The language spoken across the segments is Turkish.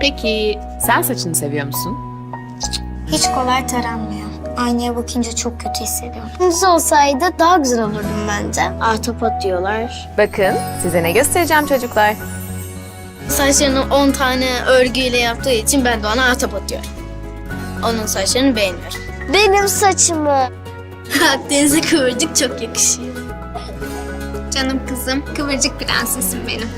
Peki sen saçını seviyor musun? Hiç kolay taranmıyor. Aynaya bakınca çok kötü hissediyorum. Nasıl olsaydı daha güzel olurdum bence. Ahtapot diyorlar. Bakın size ne göstereceğim çocuklar. Saçlarını 10 tane örgüyle yaptığı için ben de ona ahtapot diyorum. Onun saçlarını beğeniyorum. Benim saçımı. Akdeniz'e kıvırcık çok yakışıyor. Canım kızım, kıvırcık prensesim benim.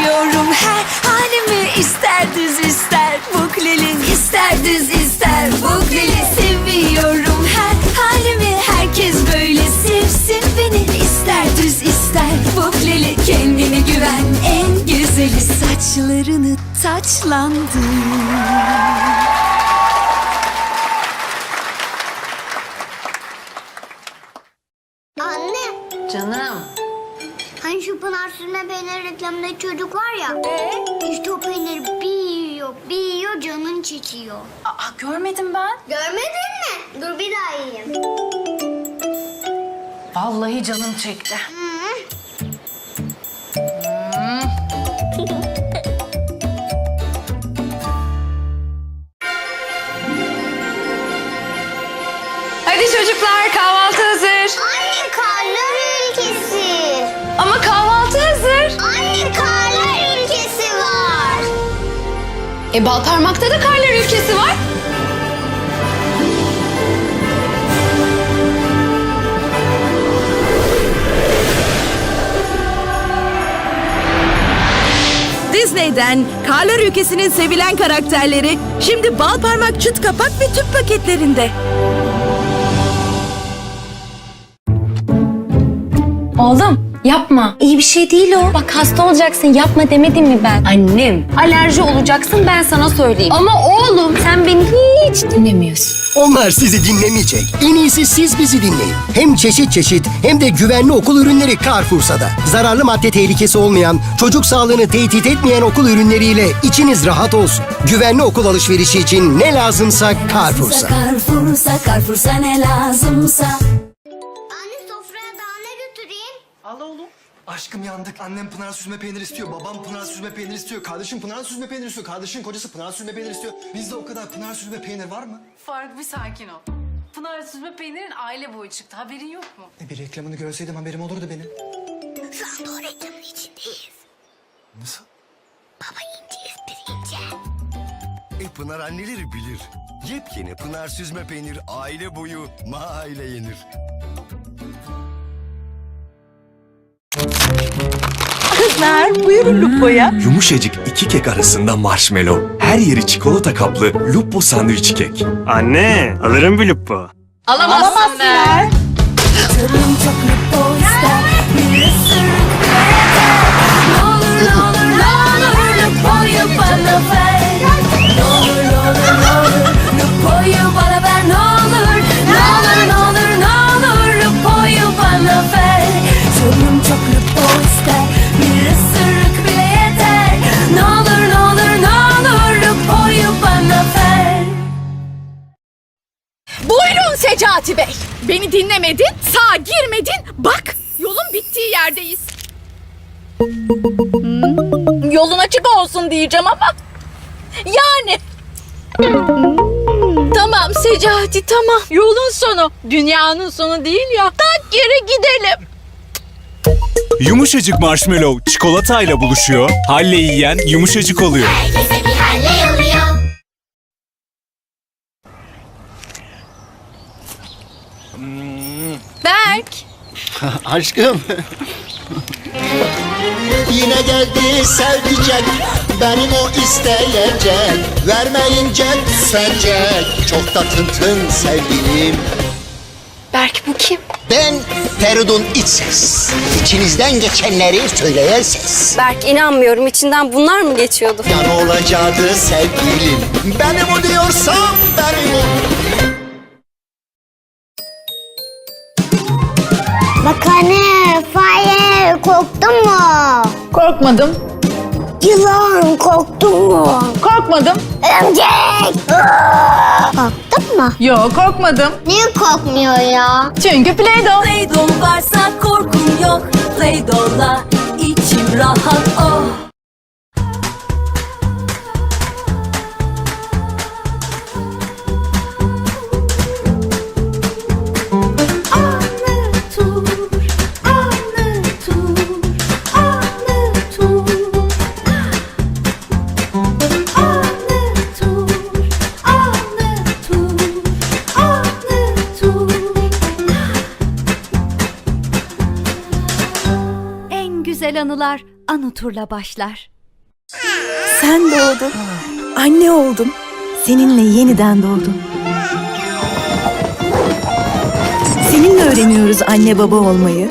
Seviyorum. Her halimi ister düz ister bukleli ister düz ister bukleli seviyorum. Her halimi herkes böyle sevsin beni. İster düz ister bukleli kendine güven. En güzeli saçlarını taçlandır. Pınar Sürme Peynir reklamında çocuk var ya. İşte o peyniri bir yiyor, bir yiyor canın çekiyor. Aa, görmedim ben. Görmedin mi? Dur bir daha yiyeyim. Vallahi canım çekti. E Balparmak'ta da karlar ülkesi var. Disney'den Karlar Ülkesi'nin sevilen karakterleri şimdi bal parmak çıt kapak ve tüp paketlerinde. Oğlum yapma. İyi bir şey değil o. Bak hasta olacaksın yapma demedim mi ben? Annem. Alerji olacaksın ben sana söyleyeyim. Ama oğlum sen beni hiç dinlemiyorsun. Onlar sizi dinlemeyecek. En iyisi siz bizi dinleyin. Hem çeşit çeşit hem de güvenli okul ürünleri Carrefour'sa Zararlı madde tehlikesi olmayan, çocuk sağlığını tehdit etmeyen okul ürünleriyle içiniz rahat olsun. Güvenli okul alışverişi için ne lazımsa Carrefour'sa. Carrefour'sa Carrefour'sa ne lazımsa. Götüreyim? Aşkım yandık. Annem Pınar süzme peynir istiyor. Babam Pınar süzme peynir istiyor. Kardeşim Pınar süzme peynir istiyor. Kardeşin kocası Pınar süzme peynir istiyor. Bizde o kadar Pınar süzme peynir var mı? Faruk bir sakin ol. Pınar Süzme Peynir'in aile boyu çıktı. Haberin yok mu? E bir reklamını görseydim haberim olurdu benim. Şu anda o reklamın içindeyiz. Nasıl? Baba ince espri ince. E Pınar anneleri bilir. Yepyeni Pınar süzme peynir aile boyu maile yenir. Kızlar buyurun Lupo'ya. Yumuşacık iki kek arasında marshmallow. Her yeri çikolata kaplı Lupo sandviç kek. Anne, alırım bir lupo. Alamazsın be. Canım çok mutlu ister bir ısırık. Ne olur ne olur ne olur Lupo'yu Secati Bey. Beni dinlemedin, sağa girmedin. Bak yolun bittiği yerdeyiz. Hmm, Yolun açık olsun diyeceğim ama. Yani. Tamam Secati tamam. Yolun sonu. Dünyanın sonu değil ya. Tak geri gidelim. Yumuşacık marshmallow çikolatayla buluşuyor. Halle yiyen yumuşacık oluyor. Herkese Berk. Aşkım. Yine geldi sevdicek, benim o isteyecek. Vermeyince sevecek, çok da tıntın sevgilim. Berk bu kim? Ben Feridun İç Ses. İçinizden geçenleri söyleyen ses. Berk inanmıyorum içinden bunlar mı geçiyordu? Ya ne olacaktı sevgilim? Benim o diyorsam benim o. Bak anne, fare korktun mu? Korkmadım. Yılan korktun mu? Korkmadım. Örümcek. Korktun mu? Yok korkmadım. Niye korkmuyor ya? Çünkü Play-Doh. Play-Doh varsa korkum yok Play-Doh'la içim rahat oh anılar Anutur'la başlar. Sen doğdun. Anne oldum. Seninle yeniden doğdum. Seninle öğreniyoruz anne baba olmayı.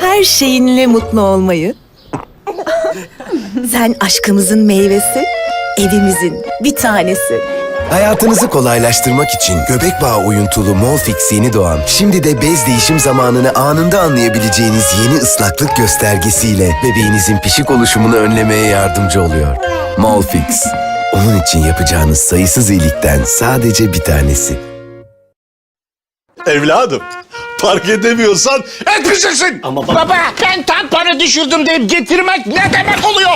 Her şeyinle mutlu olmayı. Sen aşkımızın meyvesi, evimizin bir tanesi. Hayatınızı kolaylaştırmak için göbek bağı oyuntulu Molfix yeni doğan, şimdi de bez değişim zamanını anında anlayabileceğiniz yeni ıslaklık göstergesiyle bebeğinizin pişik oluşumunu önlemeye yardımcı oluyor. Molfix, onun için yapacağınız sayısız iyilikten sadece bir tanesi. Evladım, fark edemiyorsan etmeyeceksin. Ama baba ben tamponu düşürdüm deyip getirmek ne demek oluyor?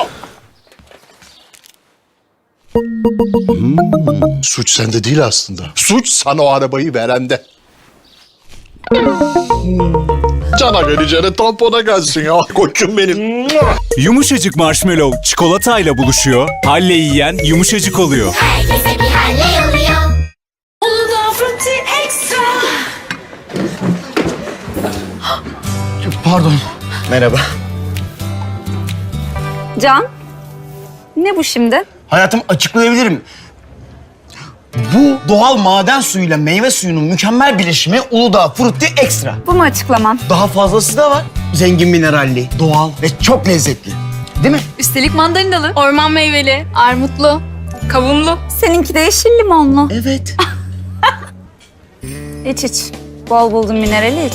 Suç sende değil aslında. Suç sana o arabayı verende. Cana geleceğine tampona gelsin ya koçum benim. Yumuşacık marshmallow çikolatayla buluşuyor. Halle yiyen yumuşacık oluyor. Herkese bir halle oluyor. Uludağ Frutti Extra. Pardon. Merhaba. Can. Ne bu şimdi? Hayatım açıklayabilirim. Bu doğal maden suyuyla meyve suyunun mükemmel birleşimi Uludağ Frutti Extra. Bu mu açıklaman? Daha fazlası da var. Zengin mineralli, doğal ve çok lezzetli. Değil mi? Üstelik mandalinalı, orman meyveli, armutlu, kavunlu. Seninki de yeşil limonlu. Evet. İç iç. Bol buldum minerali iç.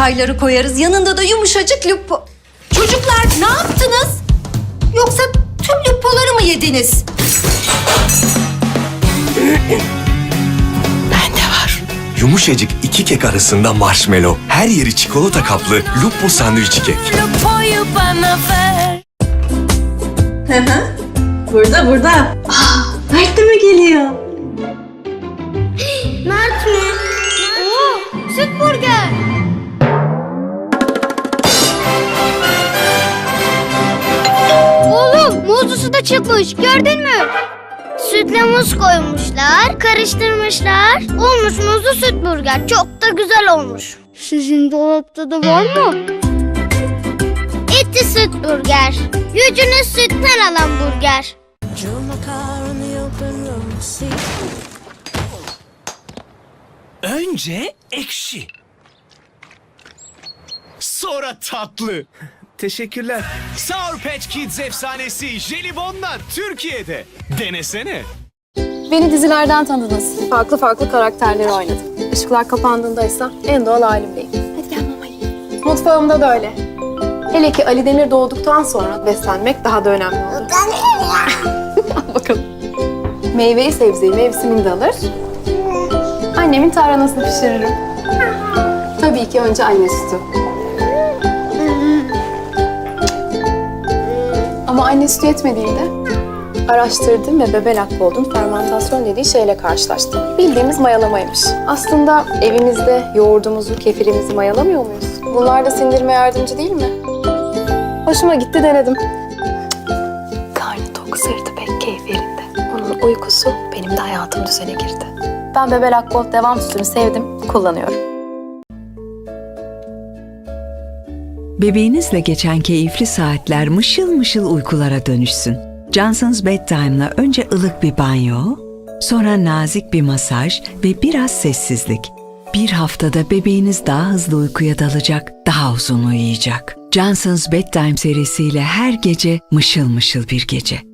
Çayları koyarız, yanında da yumuşacık lupo. Çocuklar ne yaptınız? Yoksa tüm lupoları mı yediniz? Yumuşacık iki kek arasında marshmallow. Her yeri çikolata kaplı Lupo sandviç kek. Lupo'yu bana ver Burada burada. Mert de mi geliyor? Mert mi? Oo, süt burger. Muzlusu da çıkmış gördün mü? Sütle muz koymuşlar, karıştırmışlar. Olmuş muzlu süt burger. Çok da güzel olmuş. Sizin dolapta da var mı? Etli süt burger. Yüzünü sütten alan burger. Önce ekşi. Sonra tatlı. Teşekkürler. Sour Patch Kids efsanesi jelibonlar Türkiye'de. Denesene. Beni dizilerden tanıdınız. Farklı farklı karakterleri oynadım. Işıklar kapandığında ise en doğal halimdeyim. Hadi gel mamayı. Mutfağımda da öyle. Hele ki Ali Demir doğduktan sonra beslenmek daha da önemli oldu. Al bakalım. Meyveyi sebzeyi mevsiminde alır. Annemin tarhanasını pişiririm. Tabii ki önce anne sütü. Ama anne sütü yetmediğinde araştırdım ve bebel akkoldun fermentasyon dediği şeyle karşılaştım. Bildiğimiz mayalamaymış. Aslında evimizde yoğurdumuzu, kefirimizi mayalamıyor muyuz? Bunlar da sindirime yardımcı değil mi? Hoşuma gitti denedim. Karnı tok, sırtı pek keyif yerinde. Onun uykusu benim de hayatım düzene girdi. Ben Bebel Akkold devam sütünü sevdim, kullanıyorum. Bebeğinizle geçen keyifli saatler mışıl mışıl uykulara dönüşsün. Johnson's Bedtime'la önce ılık bir banyo, sonra nazik bir masaj ve biraz sessizlik. Bir haftada bebeğiniz daha hızlı uykuya dalacak, daha uzun uyuyacak. Johnson's Bedtime serisiyle her gece mışıl mışıl bir gece.